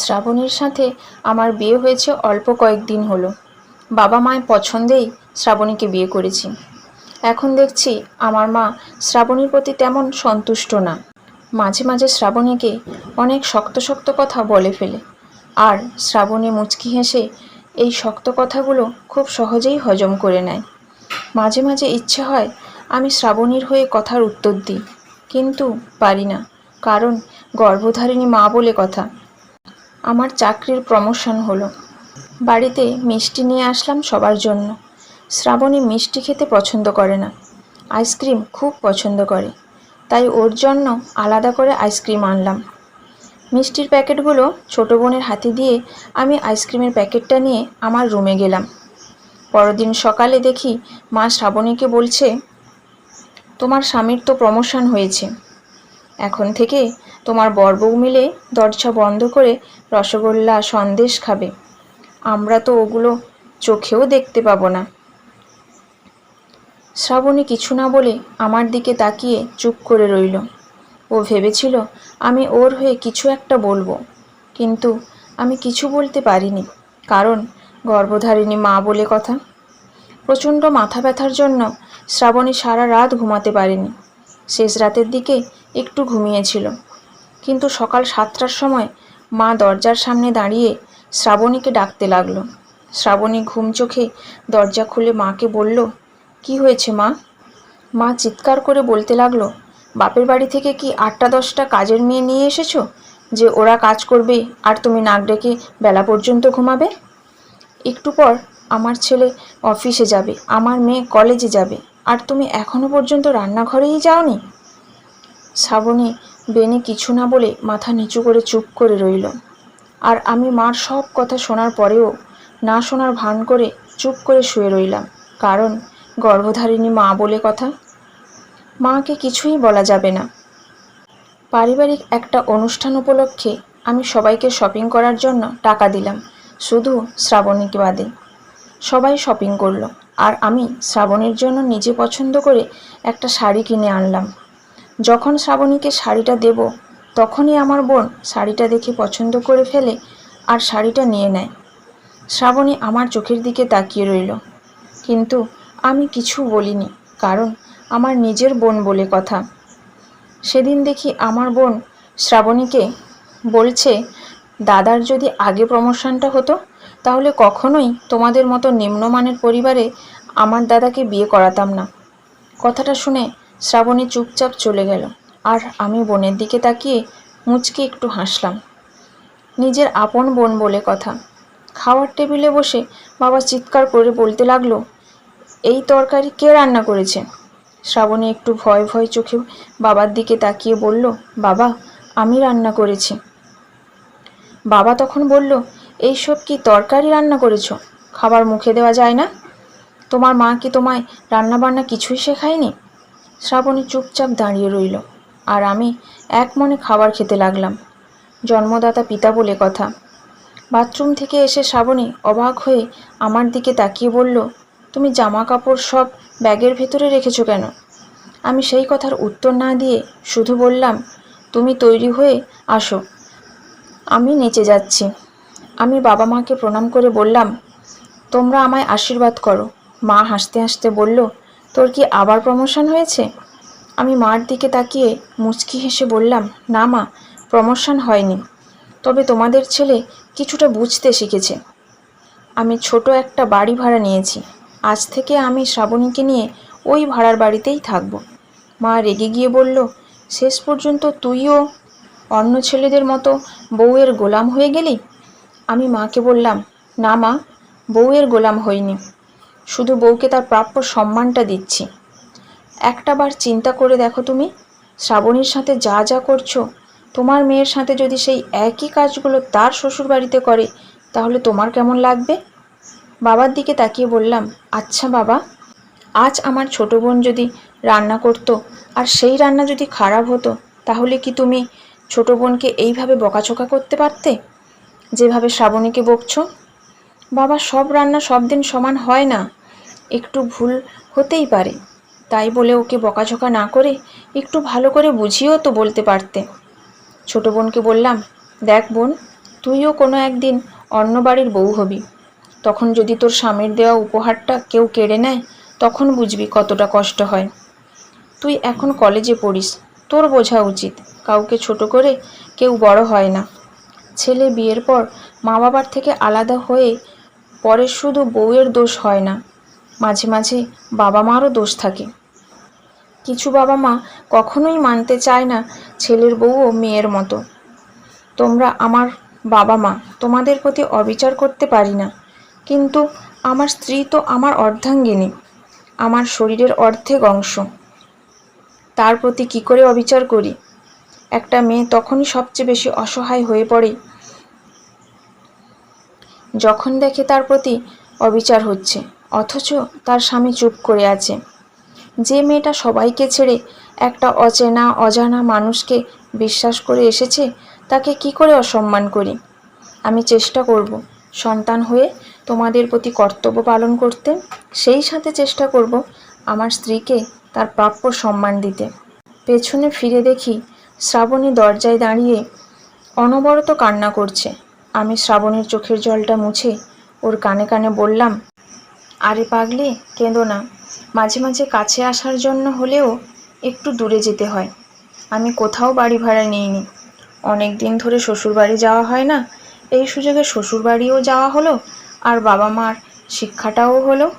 শ্রাবণীর সাথে আমার বিয়ে হয়েছে অল্প কয়েকদিন হলো। বাবা মায়ের পছন্দেই শ্রাবণীকে বিয়ে করেছি। এখন দেখছি আমার মা শ্রাবণীর প্রতি তেমন সন্তুষ্ট না। মাঝে মাঝে শ্রাবণীকে অনেক শক্ত শক্ত কথা বলে ফেলে। আর শ্রাবণী মুচকি হেসে এই শক্ত কথাগুলো খুব সহজেই হজম করে নেয়। মাঝে মাঝে ইচ্ছে হয় আমি শ্রাবণীর হয়ে কথার উত্তর দিই, কিন্তু পারি না, কারণ গর্ভধারিণী মা বলে কথা। আমার চাকরির প্রমোশন হলো। বাড়িতে মিষ্টি নিয়ে আসলাম সবার জন্য। শ্রাবণী মিষ্টি খেতে পছন্দ করে না। আইসক্রিম খুব পছন্দ করে। তাই ওর জন্য আলাদা করে আইসক্রিম আনলাম। মিষ্টির প্যাকেটগুলো ছোটো বোনের হাতে দিয়ে আমি আইসক্রিমের প্যাকেটটা নিয়ে আমার রুমে গেলাম। পরদিন সকালে দেখি মা শ্রাবণীকে বলছে, তোমার স্বামীর তো প্রমোশন হয়েছে। এখন থেকে তোমার বরবউ মিলে দরজা বন্ধ করে রসগোল্লা সন্দেশ খাবে। আমরা তো ওগুলো চোখেও দেখতে পাবো না। শ্রাবণী কিছু না বলে আমার দিকে তাকিয়ে চুপ করে রইল। ও ভেবেছিল, আমি ওর হয়ে কিছু একটা বলব, কিন্তু আমি কিছু বলতে পারিনি, কারণ গর্ভধারিণী মা বলে কথা। প্রচণ্ড মাথা ব্যথার জন্য শ্রাবণী সারা রাত ঘুমাতে পারেনি। শেষ রাতের দিকে একটু ঘুমিয়েছিল। কিন্তু সকাল সাতটার সময় মা দরজার সামনে দাঁড়িয়ে শ্রাবণীকে ডাকতে লাগল। শ্রাবণী ঘুম চোখে দরজা খুলে মাকে বলল, কি হয়েছে মা? মা চিৎকার করে বলতে লাগল, বাপের বাড়ি থেকে কি আটটা দশটা কাজের মেয়ে নিয়ে এসেছ? যে ওরা কাজ করবে আর তুমি নাক ডেকে বেলা পর্যন্ত ঘুমাবে? একটু পর আমার ছেলে অফিসে যাবে, আমার মেয়ে কলেজে যাবে, আর তুমি এখনও পর্যন্ত রান্নাঘরেই যাওনি? শ্রাবণী বেনে কিছু না বলে মাথা নিচু করে চুপ করে রইল। আর আমি মার সব কথা শোনার পরেও না শোনার ভান করে চুপ করে শুয়ে রইলাম। কারণ গর্ভধারিণী মা বলে কথা, মাকে কিছুই বলা যাবে না। পারিবারিক একটা অনুষ্ঠান উপলক্ষে আমি সবাইকে শপিং করার জন্য টাকা দিলাম, শুধু শ্রাবণীকে বাদে। সবাই শপিং করল, আর আমি শ্রাবণের জন্য নিজে পছন্দ করে একটা শাড়ি কিনে আনলাম। যখন শ্রাবণীকে শাড়িটা দেব, তখনই আমার বোন শাড়িটা দেখে পছন্দ করে ফেলে আর শাড়িটা নিয়ে নেয়। শ্রাবণী আমার চোখের দিকে তাকিয়ে রইল। কিন্তু আমি কিছু বলিনি, কারণ আমার নিজের বোন বলে কথা। সেদিন দেখি আমার বোন শ্রাবণীকে বলছে, দাদার যদি আগে প্রমোশনটা হতো, তাহলে কখনোই তোমাদের মতো নিম্নমানের পরিবারে আমার দাদাকে বিয়ে করাতাম না। কথাটা শুনে শ্রাবণী চুপচাপ চলে গেল। আর আমি বোনের দিকে তাকিয়ে মুচকে একটু হাসলাম। নিজের আপন বোন বলে কথা। খাওয়ার টেবিলে বসে বাবা চিৎকার করে বলতে লাগল, এই তরকারি কে রান্না করেছে? শ্রাবণী একটু ভয় ভয় চোখে বাবার দিকে তাকিয়ে বলল, বাবা, আমি রান্না করেছি। বাবা তখন বলল এইসব কি তরকারি রান্না করেছ? খাবার মুখে দেওয়া যায় না? তোমার মা কি তোমায় রান্না বান্না কিছুই শেখায়নি? শ্রাবণী চুপচাপ দাঁড়িয়ে রইল, আর আমি এক মনে খাবার খেতে লাগলাম। জন্মদাতা পিতা বলে কথা। বাথরুম থেকে এসে শ্রাবণী অবাক হয়ে আমার দিকে তাকিয়ে বলল, তুমি জামা কাপড় সব ব্যাগের ভেতরে রেখেছো কেন? আমি সেই কথার উত্তর না দিয়ে শুধু বললাম, তুমি তৈরি হয়ে আসো। আমি নিচে যাচ্ছি। আমি বাবা মাকে প্রণাম করে বললাম, তোমরা আমায় আশীর্বাদ করো। মা হাসতে হাসতে বলল তোর কি আবার প্রমোশন হয়েছে? আমি মার দিকে তাকিয়ে মুচকি হেসে বললাম, না মা প্রমোশন হয়নি। তবে তোমাদের ছেলে কিছুটা বুঝতে শিখেছে। আমি ছোট একটা বাড়ি ভাড়া নিয়েছি। আজ থেকে আমি শ্রাবণীকে নিয়ে ওই ভাড়ার বাড়িতেই থাকব। মা রেগে গিয়ে বলল, শেষ পর্যন্ত তুইও অন্য ছেলেদের মতো বউয়ের গোলাম হয়ে গেলি? আমি মাকে বললাম, না মা, বউয়ের গোলাম হইনি। শুধু বউকে তার প্রাপ্য সম্মানটা দিচ্ছি। একটা বার চিন্তা করে দেখো তুমি, শ্রাবণীর সাথে যা যা করছ, তোমার মেয়ের সাথে যদি সেই একই কাজগুলো তার শ্বশুর বাড়িতে করে, তাহলে তোমার কেমন লাগবে? বাবার দিকে তাকিয়ে বললাম আচ্ছা বাবা, আজ আমার ছোট বোন যদি রান্না করতো আর সেই রান্না যদি খারাপ হতো, তাহলে কি তুমি ছোট বোনকে এইভাবে বকাঝকা করতে পারতে? যেভাবে শ্রাবণীকে বকছো। বাবা, সব রান্না সব দিন সমান হয় না। একটু ভুল হতেই পারে। তাই বলে ওকে বকাঝকা না করে একটু ভালো করে বুঝিয়েও তো বলতে পারতে। ছোট বোনকে বললাম, দেখ বোন, তুইও কোনো একদিন অন্য বাড়ির বউ হবি। তখন যদি তোর স্বামীর দেওয়া উপহারটা কেউ কেড়ে নেয়, তখন বুঝবি কতটা কষ্ট হয়। তুই এখন কলেজে পড়িস, তোর বোঝা উচিত, কাউকে ছোট করে কেউ বড় হয় না। ছেলে বিয়ের পর মা বাবার থেকে আলাদা হয়ে পরে শুধু বউয়ের দোষ হয় না। মাঝে মাঝে বাবা মারও দোষ থাকে। কিছু বাবা মা কখনোই মানতে চায় না ছেলের বউও মেয়ের মতো। তোমরা আমার বাবা মা, তোমাদের প্রতি অবিচার করতে পারি না। কিন্তু আমার স্ত্রী তো আমার অর্ধাঙ্গিনী, আমার শরীরের অর্ধেক অংশ। তার প্রতি কি করে অবিচার করি? একটা মেয়ে তখনই সবচেয়ে বেশি অসহায় হয়ে পড়ে। যখন দেখে তার প্রতি অবিচার হচ্ছে। অথচ তার স্বামী চুপ করে আছে। যে মেয়েটা সবাইকে ছেড়ে একটা অচেনা, অজানা মানুষকে বিশ্বাস করে এসেছে, তাকে কি করে অসম্মান করি? আমি চেষ্টা করব সন্তান হয়ে তোমাদের প্রতি কর্তব্য পালন করতে। সেই সাথে চেষ্টা করব আমার স্ত্রীকে তার প্রাপ্য সম্মান দিতে। পেছনে ফিরে দেখি শ্রাবণী দরজায় দাঁড়িয়ে অনবরত কান্না করছে। আমি শ্রাবণীর চোখের জলটা মুছে ওর কানে কানে বললাম আরে পাগলি, কেঁদো না। মাঝে মাঝে কাছে আসার জন্য হলেও একটু দূরে যেতে হয়। আমি কোথাও বাড়ি ভাড়া নিইনি। অনেক দিন ধরে শ্বশুর বাড়ি যাওয়া হয় না। এই সুযোগে শ্বশুর বাড়িও যাওয়া হলো, আর বাবা মার শিক্ষাটাও হলো।